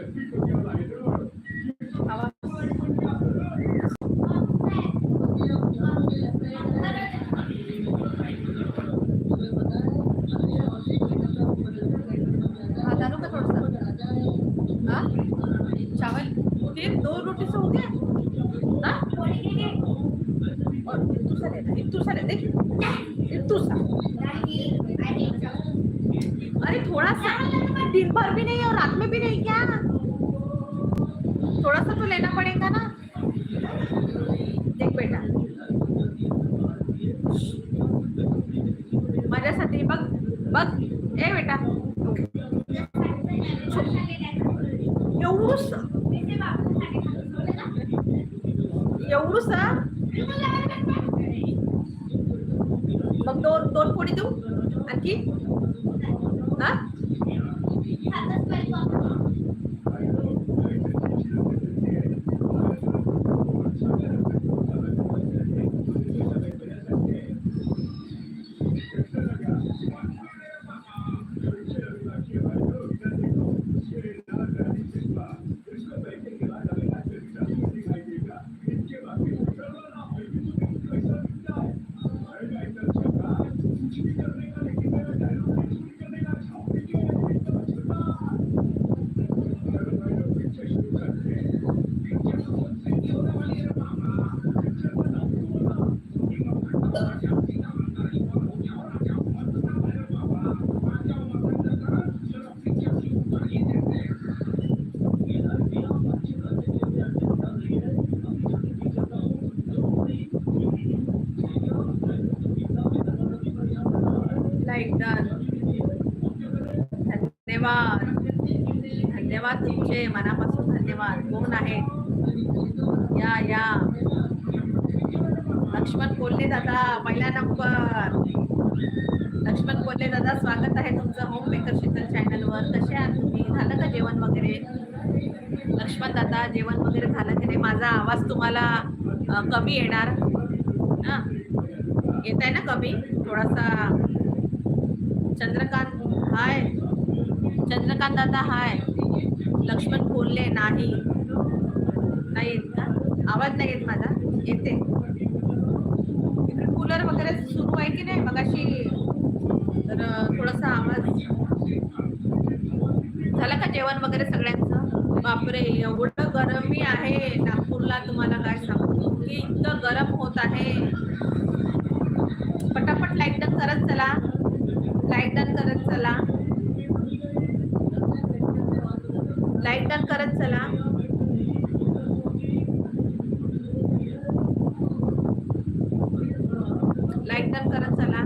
Yeah. माझ्यासाठी बघ बघ. ए बेटा. एवढूस. एवढूस मग दोन दोन पोळी देऊ आणखी हा लाईक डन धन्यवाद धन्यवाद तुमचे मनापासून धन्यवाद. कोण आहेत या या. लक्ष्मण कोल्हे दादा पहिला नंबर. लक्ष्मण कोल्हे दादा स्वागत आहे तुमचं होम मेकर शीतल चॅनलवर कसे आहात तुम्ही? झालं का जेवण वगैरे? लक्ष्मण दादा जेवण वगैरे झालं की नाही? माझा आवाज तुम्हाला कमी येणार. हां? येत आहे ना कमी? थोडासा. चंद्रकांत हाय. चंद्रकांत दादा हाय. लक्ष्मण बोलले नाही. नाही येत का? आवाज नाही येत माझा. येते. इकडे कूलर वगैरे सुरू आहे की नाही मगाशी? तर थोडासा आवाज. झालं का जेवण वगैरे सगळ्यांचं? बापरे एवढं गरमी आहे नागपूरला तुम्हाला काय सांगू की इतकं गरम होत आहे पटापट लाइट डन करत चला लाइट डन करत चला लाइट डन करत चला लाइट डन करत चला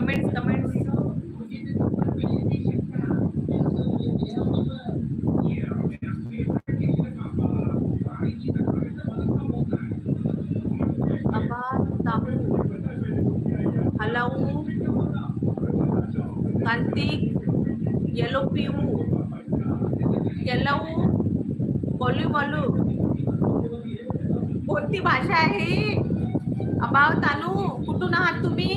कमेंट्स कमेंट हलाऊ कार्तिक येलो पिऊ येलऊ बोलू बोलू कोणती भाषा आहे अबाव तानू कुठून आहात तुम्ही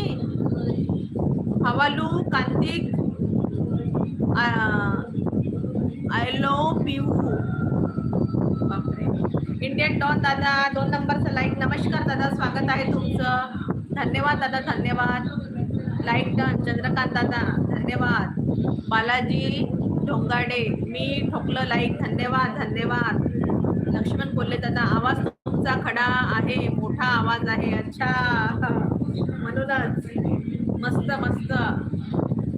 हवालू कार्तिक आयलो पिऊ बापरे इंडियन डॉन दादा दोन नंबरचा लाईक नमस्कार दादा स्वागत आहे तुमचं. धन्यवाद दादा धन्यवाद. लाईक डन चंद्रकांत दादा धन्यवाद. बालाजी ढोंगाडे मी ठोकलं लाईक धन्यवाद धन्यवाद. लक्ष्मण बोलले दादा आवाज तुमचा खडा आहे मोठा आवाज आहे. अच्छा. म्हणूनच. मस्त मस्त.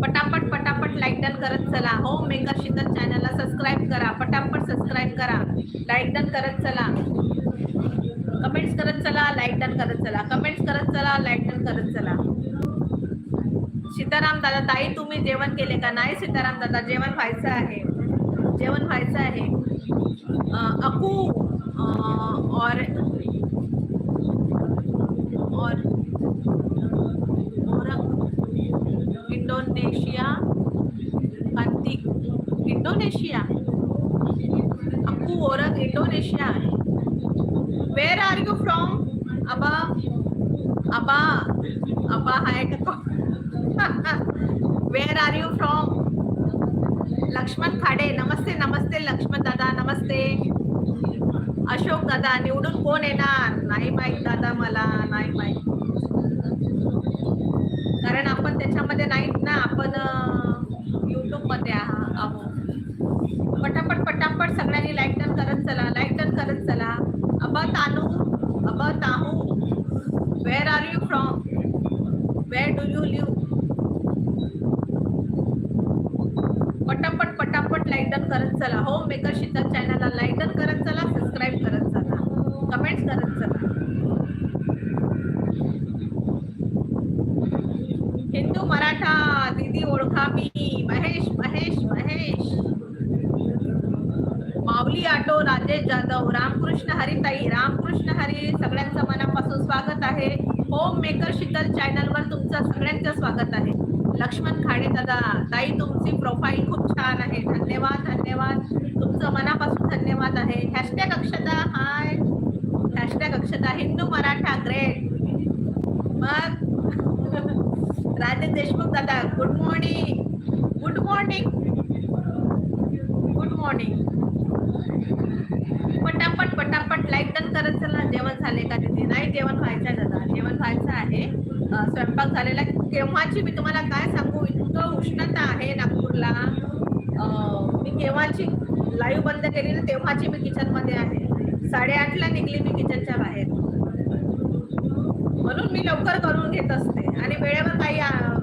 पटापट पटापट लाईक डन करत चला. हो मेकर शीतल चॅनलला सबस्क्राईब करा. पटापट सबस्क्राईब करा. लाईक डन करत चला. कमेंट्स करत चला लाईक डन करत चला. कमेंट्स करत चला लाईक डन करत चला. सीताराम दादा ताई तुम्ही जेवण केले का? नाही सीताराम दादा जेवण व्हायचं आहे. जेवण व्हायचं आहे. अकू और और Indonesia Kartik Indonesia Akku orang Indonesia where are you from अब आबा आबा हाय का where are you from Laxman Khade नमस्ते नमस्ते लक्ष्मण दादा नमस्ते अशोक दादा निवडून कोण येणार नाही माहीत दादा मला नाही माहीत त्याच्यामध्ये नाहीत ना आपण युट्यूबमध्ये आहा- आहोत पटापट पटापट सगळ्यांनी लाईक टर्न करत चला लाईक टर्न करत चला. अबा तानू अबा ताहू where are you from where do you live पटापट पटापट लाईक डन करत चला. हो मेकर शीतल चॅनलला लाईक डन करत चला सबस्क्राईब करत चला कमेंट्स करत चला हिंदू मराठा दीदी ओळखा मी महेश महेश महेश माऊली आटो राजेश जाधव रामकृष्ण हरिताई रामकृष्ण हरी सगळ्यांचं मनापासून स्वागत आहे. होम मेकर शीतल चॅनलवर तुमचं सगळ्यांचं स्वागत आहे. लक्ष्मण खाडे दादा ताई तुमची प्रोफाईल खूप छान आहे. धन्यवाद धन्यवाद. तुमचं मनापासून धन्यवाद आहे. Hashtag Akshata hi hashtag Akshata Hindu Maratha great मग राजेश देशमुख दादा good morning good morning good morning पटापट पटापट लाईक डन करत चला जेवण झाले का जेवण व्हायचं आहे दादा. जेवण व्हायचं आहे. स्वयंपाक झालेला केव्हाची मी तुम्हाला काय सांगू? इतकं उष्णता आहे नागपूरला. मी केव्हाची लाईव्ह बंद केली ना तेव्हाची मी किचनमध्ये आहे. साडेआठला निघली मी किचनच्या बाहेर. म्हणून मी लवकर करून घेत असते. आणि वेळेवर काही झाला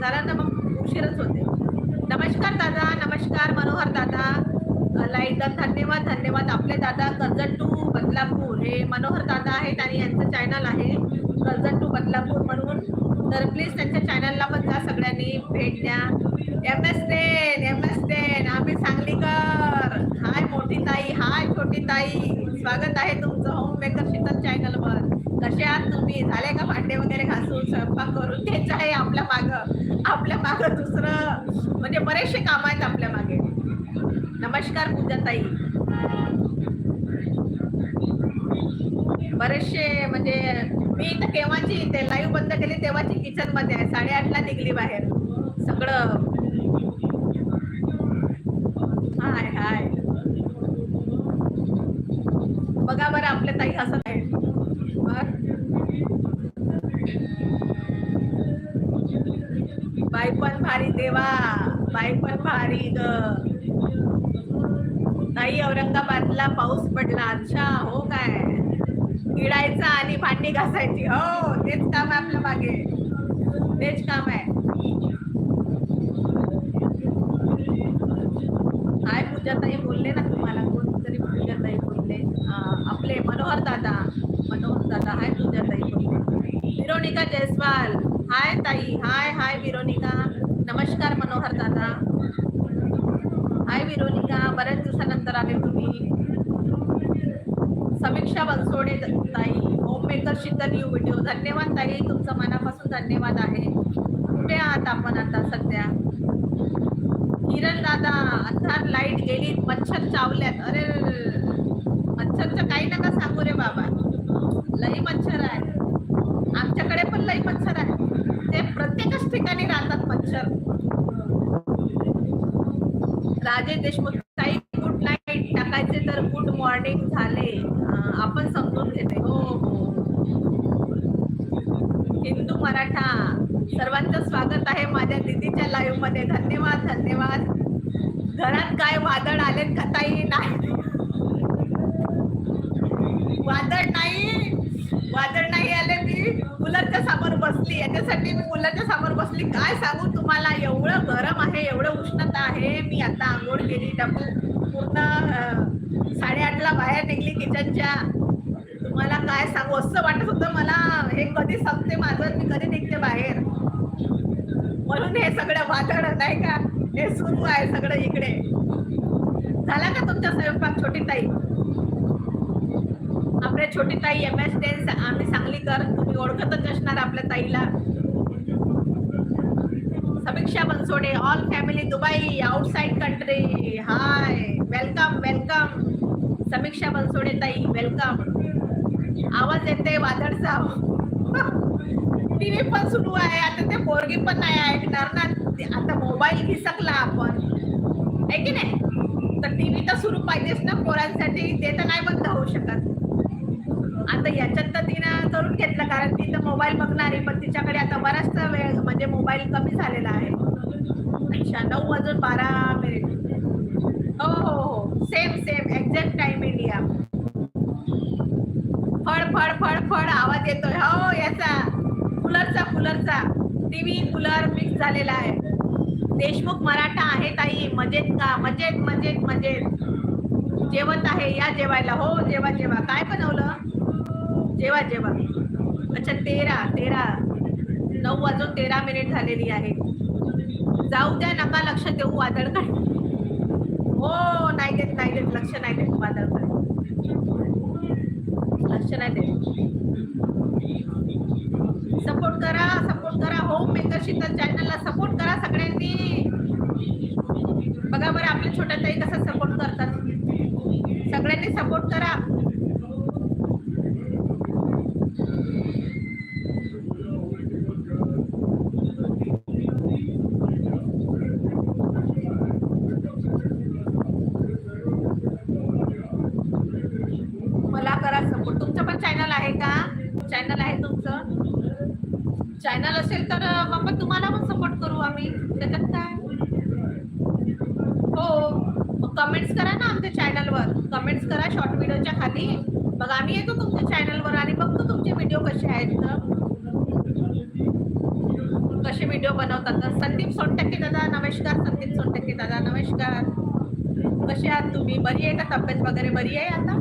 झालं तर मग उशीरच होते. नमस्कार दादा. नमस्कार मनोहर दादा लाईक धन्यवाद धन्यवाद. आपले दादा कर्जत टू बदलापूर हे मनोहर दादा आहेत आणि यांचं चॅनल आहे कर्जत टू बदलापूर म्हणून. तर प्लीज त्यांच्या चॅनलला पण जा सगळ्यांनी भेट द्या. M S ten M S ten आम्ही सांगलीकर. हाय मोठी ताई हाय छोटी ताई. स्वागत आहे तुमचं होम मेकर शीतल चॅनलवर कसे आहात तुम्ही? झाले का भांडे वगैरे घासून स्वयंपाक करून? घ्यायचं आहे आपल्या मागं. आपल्या मागं दुसरं. म्हणजे बरेचसे काम आहेत आपल्या मागे. नमस्कार पूजाताई बरेचसे म्हणजे मी इथं केव्हाची ते लाईव्ह बंद केली तेव्हाची किचनमध्ये आहे. साडेआठला निघली बाहेर. सगळं. हाय हाय. बघा बरं आपल्या ताई हसत आहे मग पण भारी देवा. बाई पण भारी ग चांगला पाऊस पडला. अच्छा हो काय? किडायचा आणि भांडी घासायची. हो तेच काम आहे आपल्या मागे. तेच काम आहे. हाय पूजाताई बोलले ना तुम्हाला कोणतरी पूजाताई बोलले. आपले मनोहर दादा मनोहर दादा हाय पूजाताई बोलले. विरोनिका जयस्वाल हाय ताई हाय हाय विरोनिका. नमस्कार मनोहर दादा. हाय विरोनिका बऱ्याच दिवसानंतर आले तुम्ही. समीक्षा बनसोडे ताई होममेकर शीतल यू व्हिडिओ धन्यवाद ताई तुमचं मनापासून धन्यवाद आहे. कुठे आहात आपण आता सध्या? किरण दादा अंधार लाइट गेली मच्छर चावल्यात. अरे मच्छरचं काही नका सांगू रे बाबा. लई मच्छर आहे. आमच्याकडे पण लई मच्छर आहे. ते प्रत्येकच ठिकाणी राहतात मच्छर. राजेश देशमुख ताई गुड नाईट टाकायचे तर गुड मॉर्निंग झाले. आपण समजून घेते हो हो. हिंदू मराठा सर्वांचं स्वागत आहे माझ्या दीदीच्या लाईव्हमध्ये. धन्यवाद धन्यवाद. घरात काय वादळ आलेत का ताई? नाही. वादळ नाही वादळ नाही आले मी कूलरच्या समोर बसली याच्यासाठी मी मुलाच्या समोर बसली. काय सांगू तुम्हाला? एवढं गरम आहे एवढं उष्णता आहे. मी आता आंघोळ केली डबल पूर्ण साडेआठला बाहेर निघली किचनच्या. तुम्हाला काय सांगू? असं वाटत होतं मला हे कधी संपते माझं मी कधी निघते बाहेर. म्हणून हे सगळं वादळ नाही का? हे सुरू आहे सगळं इकडे. झाला का तुमचा स्वयंपाक छोटी ताई? आपल्या छोटी ताई एम एस टेन्स आम्ही सांगलीकर तुम्ही ओळखतच असणार आपल्या ताईला. Samiksha Bansode all family Dubai outside country hi welcome welcome Samiksha Bansode ताई वेलकम आवाज येते वादळचा. टीव्ही पण सुरू आहे आता ते पोरगी पण नाही ऐकणार ना. आता मोबाईल घिसकला आपण. आहे की नाही? तर टीव्ही तर सुरू पाहिजेच ना पोरांसाठी ते तर नाही बंद होऊ शकत. आता याच्यात तर तिनं करून घेतलं कारण ती तर मोबाईल बघणारी पण तिच्याकडे आता बराचसा वेळ म्हणजे मोबाईल कमी झालेला आहे. अच्छा नऊ वाजून बारा मिनिट. हो हो हो. Same same exact time India फड फड फड फड आवाज येतोय. हो याचा. कूलरचा कूलरचा. टीव्ही कूलर मिक्स झालेला आहे. देशमुख मराठा आहे ताई. मजेत का? मजेत मजेत मजेत. जेवत आहे या जेवायला. हो जेवा जेवा. काय बनवलं? जेवा जेवा. अच्छा तेरा तेरा. नऊ वाजून तेरा मिनिट झालेली आहे. जाऊ द्या नका लक्ष देऊ वादळकडे हो नाही देत नाही देत. लक्ष नाही देत वादळकडे लक्ष नाही देत. सपोर्ट करा सपोर्ट करा. होम मेकर शीतल चॅनलला सपोर्ट करा सगळ्यांनी. बघा बरं आपल्या छोट्या ताई कसं सपोर्ट करतात. सगळ्यांनी सपोर्ट करा. नमस्कार संदीप सोनटक्के दादा, नमस्कार. कसे आहात तुम्ही? बरी आहे का तब्येत वगैरे? बरी आहे आता?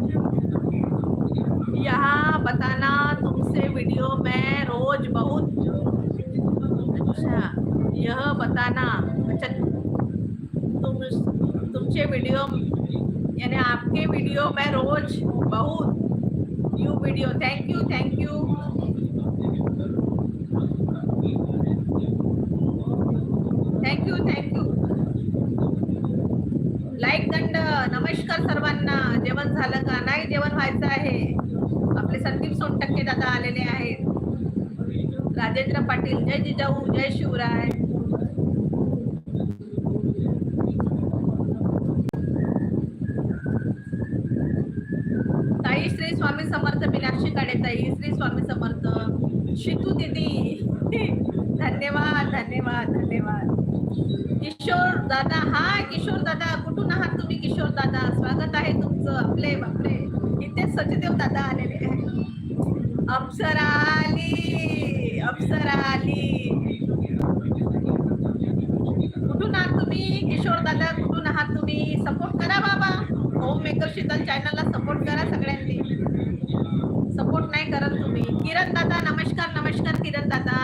यहाँ बताना तुमसे वीडियो में रोज बहुत अच्छा यह बताना अच्छा तुम तुमचे वीडियो यानी आपके वीडियो में रोज बहुत you video thank you thank you Rajendra Patil जय जिजाऊ जय शिवराय. ताई श्री स्वामी समर्थ मीनाक्षी काडे ताई श्री स्वामी समर्थ. शितू दिदी. धन्यवाद धन्यवाद धन्यवाद. किशोर दादा हा किशोर दादा कुठून आहात तुम्ही किशोर दादा? स्वागत आहे तुमचं आपले बापरे. इथे सचदेव दादा आलेले आहे अप्सरा आली. अप्सरा आली. कुठून आहात तुम्ही? किशोर दादा कुठून आहात तुम्ही? सपोर्ट करा बाबा. Home maker Sheetal channel support करा सगळ्यांनी सपोर्ट नाही करत तुम्ही किरण दादा नमस्कार नमस्कार किरण दादा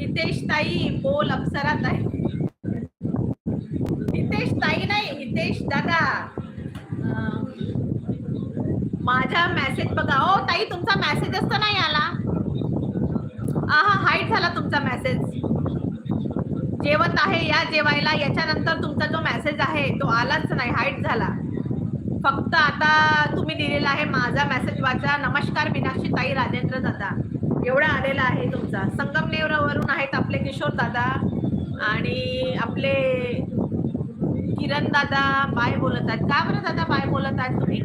हितेश ताई बोल अप्सरा ताई हितेश ताई नाही हितेश दादा अं, माझा मेसेज बघा ओ ताई तुमचा मेसेजच तर नाही आला हा हाईट झाला तुमचा मेसेज जेवत ठेवायला याच्यानंतर तुमचा जो मेसेज आहे तो आलाच नाही हाईट झाला. फक्त आता तुम्ही लिहिलेला आहे माझा मेसेज वाचा. नमस्कार मीनाक्षी ताई राजेंद्र दादा. एवढा आलेला आहे तुमचा. संगमनेरवरून आहेत आपले किशोर दादा आणि आपले किरण दादा. बाय बोलत आहेत. का बरं दादा बाय बोलत आहेत तुम्ही?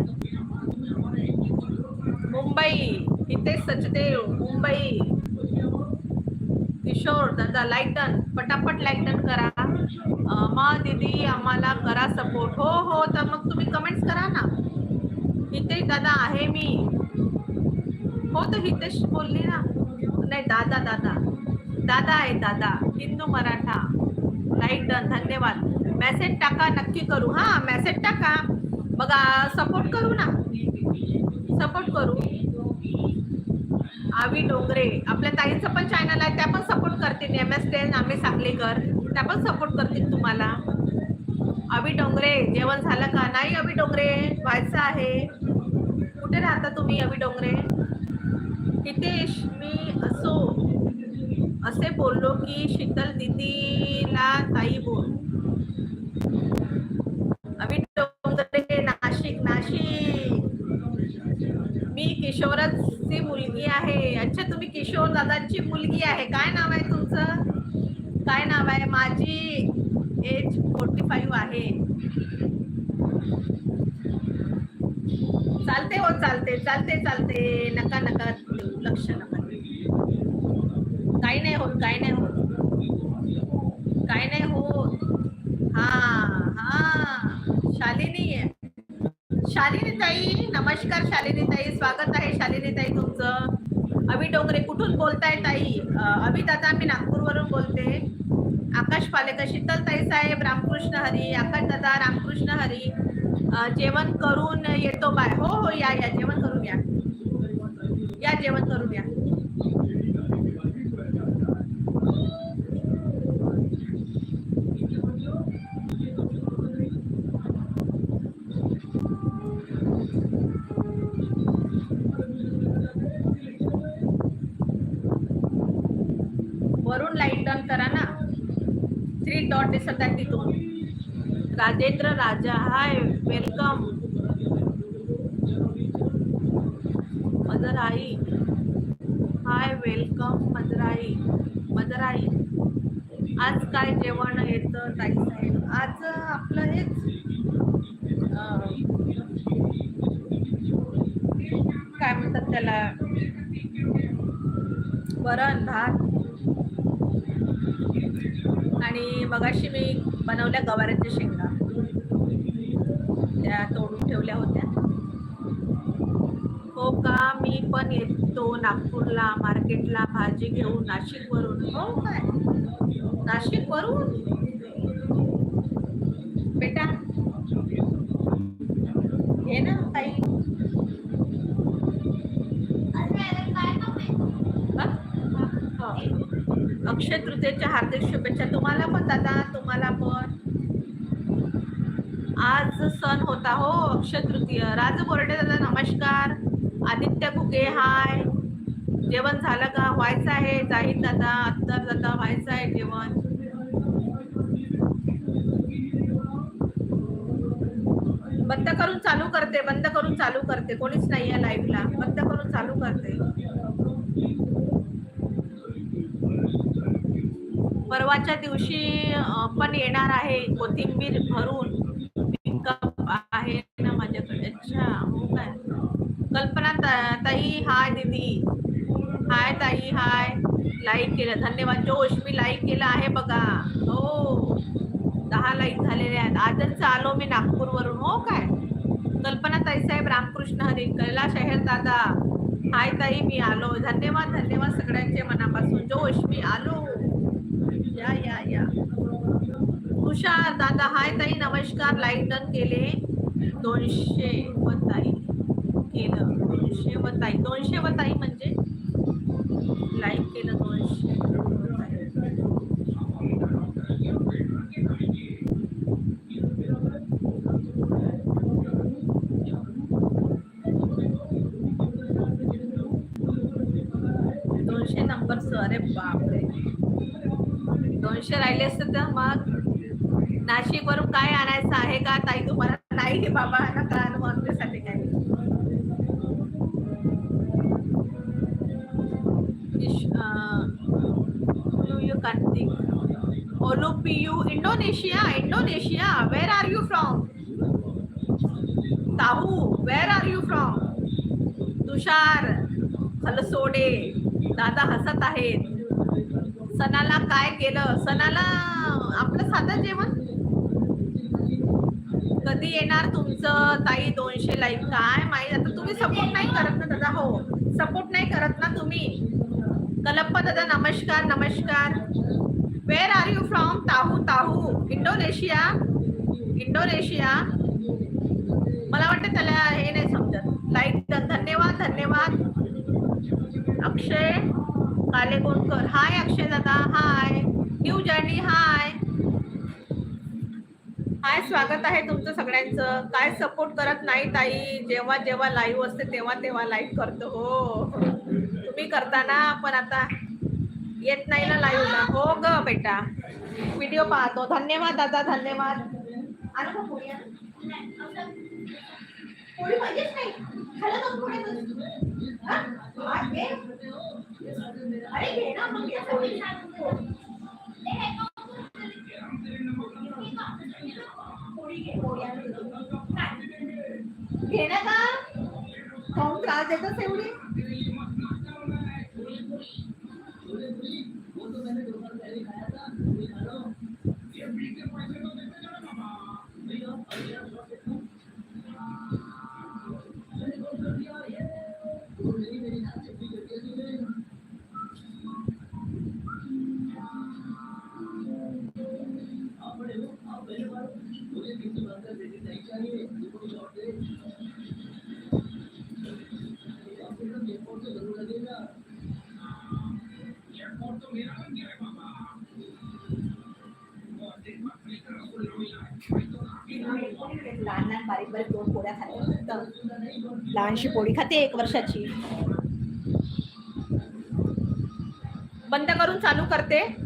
मुंबई. इथे सचदेव. मुंबई. किशोर दादा लाईक डन पटापट लाईक डन करा. अं, मा दीदी आम्हाला करा सपोर्ट हो हो तर मग तुम्ही कमेंट्स करा ना. हितेश दादा आहे मी. हो तर हितेश बोलली ना. नाही दादा दादा. दादा आहे दादा. हिंदू मराठा. राईट डन धन्यवाद. मेसेज टाका नक्की करू. हा मेसेज टाका. बघा सपोर्ट करू ना. सपोर्ट करू. आवी डोंगरे. आपल्या ताईंचं पण चॅनल आहे त्या पण सपोर्ट करतील. एम एस टेन आम्ही सांगलीकर. त्या पण सपोर्ट करतील तुम्हाला. आवी डोंगरे जेवण झालं का? नाही अभि डोंगरे व्हायचं आहे. कुठे राहता तुम्ही अवी डोंगरे? हितेश मी असो. असे बोललो की शीतल दिदीला ताई बोल. अवी डोंगरे नाशिक नाशिक. मी किशोरची मुलगी आहे. अच्छा तुम्ही किशोर दादांची मुलगी आहे. काय नाव आहे तुमचं? माझी एज फोर्टी फाईव्ह आहे. चालते हो चालते चालते चालते. नका नका लक्ष नका काही नाही होत काही नाही होत. काही नाही होत. हा हा. शालिनी आहे. शालिनी ताई नमस्कार शालिनी ताई. स्वागत आहे शालिनी ताई तुमचं. अभि डोंगरे कुठून बोलताय ताई? अभि दादा मी नागपूरवरून बोलते. आकाश पालेकर शीतल ताई साहेब रामकृष्ण हरी आकाश दादा रामकृष्ण हरी जेवण करून येतो बाय हो हो या या जेवण करून या. या जेवण करून या वरून लाइट डन करा ना थ्री तिथून. Rajendra Raja hi welcome मदराई hi welcome मदराई. मदराई. आज काय जेवण येतं ताई साहेब? आज आपलं हेच अं, काय म्हणतात त्याला? वरण भात. आणि मगाशी मी बनवल्या गवाऱ्याच्या शेंगा. त्या तोडून ठेवल्या होत्या. हो का? मी पण येतो नागपूरला मार्केटला भाजी घेऊन नाशिकवरून. हो काय? नाशिकवरून बेटा घे ना ताई हा? हो. संस्थेच्या हार्दिक शुभेच्छा. तुम्हाला पण दादा तुम्हाला पण. आज सण होता हो अक्षय तृतीय. राज बोर्डे दादा नमस्कार. आदित्य घुगे हाय. जेवण झालं का? व्हायचं आहे. जाहीर दादा अत्तर दादा व्हायचं आहे जेवण. बंद करून चालू करते बंद करून चालू करते. कोणीच नाही आहे लाईव्हला बंद करून चालू करते. परवाच्या दिवशी पण येणार आहे कोथिंबीर भरून. पिकअप आहे ना माझ्याकडे. अच्छा हो काय? कल्पना ताई हाय दीदी. हाय ताई हाय. लाईक केलं. धन्यवाद. जोश मी लाईक केलं आहे बघा. हो. दहा लाईक झालेले आहेत. आजच आलो मी नागपूरवरून. हो काय? कल्पना ताई साहेब रामकृष्ण हरी कैला शहर दादा. हाय ताई मी आलो. धन्यवाद धन्यवाद सगळ्यांचे मनापासून. जोश मी आलो. या या या. तुषार दादा हाय ताई नमस्कार. लाइट डन केले. दोनशे व ताई केलं. दोनशे व ताई दोनशे व ताई म्हणजे? लाईक केलं दोनशे दोनशे नंबर अरे बापरे. मनुष्य राहिले असते तर मग नाशिक वरून काय आणायचं आहे का? ताई तुम्हाला नाही हे बाबा अनुभवण्यासाठी काय? Indonesia Indonesia where are you from ताहू where are you from Tushar खलसोडे दादा हसत आहेत. सणाला काय केलं? सणाला आपलं साधं जेवण? कधी येणार तुमचं? ताई दोनशे लाईक काय माहीत? आता तुम्ही सपोर्ट नाही करत ना दादा हो. सपोर्ट नाही करत ना तुम्ही. कलप्पा दादा नमस्कार नमस्कार. वेर आर यू फ्रॉम ताहू ताहू. इंडोनेशिया? इंडोनेशिया? मला वाटतं त्याला हे नाही समजत. लाईक धन्यवाद धन्यवाद. अक्षय? काले कोणकर हाय अक्षय दादा हाय. न्यू जर्नी हाय. हाय स्वागत आहे तुमचं सगळ्यांचं. काय सपोर्ट करत नाही ताई? जेव्हा जेव्हा लाईव्ह असते तेव्हा तेव्हा लाईव्ह करतो हो. तुम्ही करताना पण आता येत नाही ना लाईव्हला हो ग बेटा. व्हिडिओ पाहतो. धन्यवाद दादा धन्यवाद. आणू का पोळी पाहिजेच नाही खायला नको पोळी. हा? हा, घे. घे ना मग घे पोळी. घे ना का खाऊन त्रास देतच एवढी लहान लहानशी पोळी खाते एक वर्षाची. बंद करून चालू करते.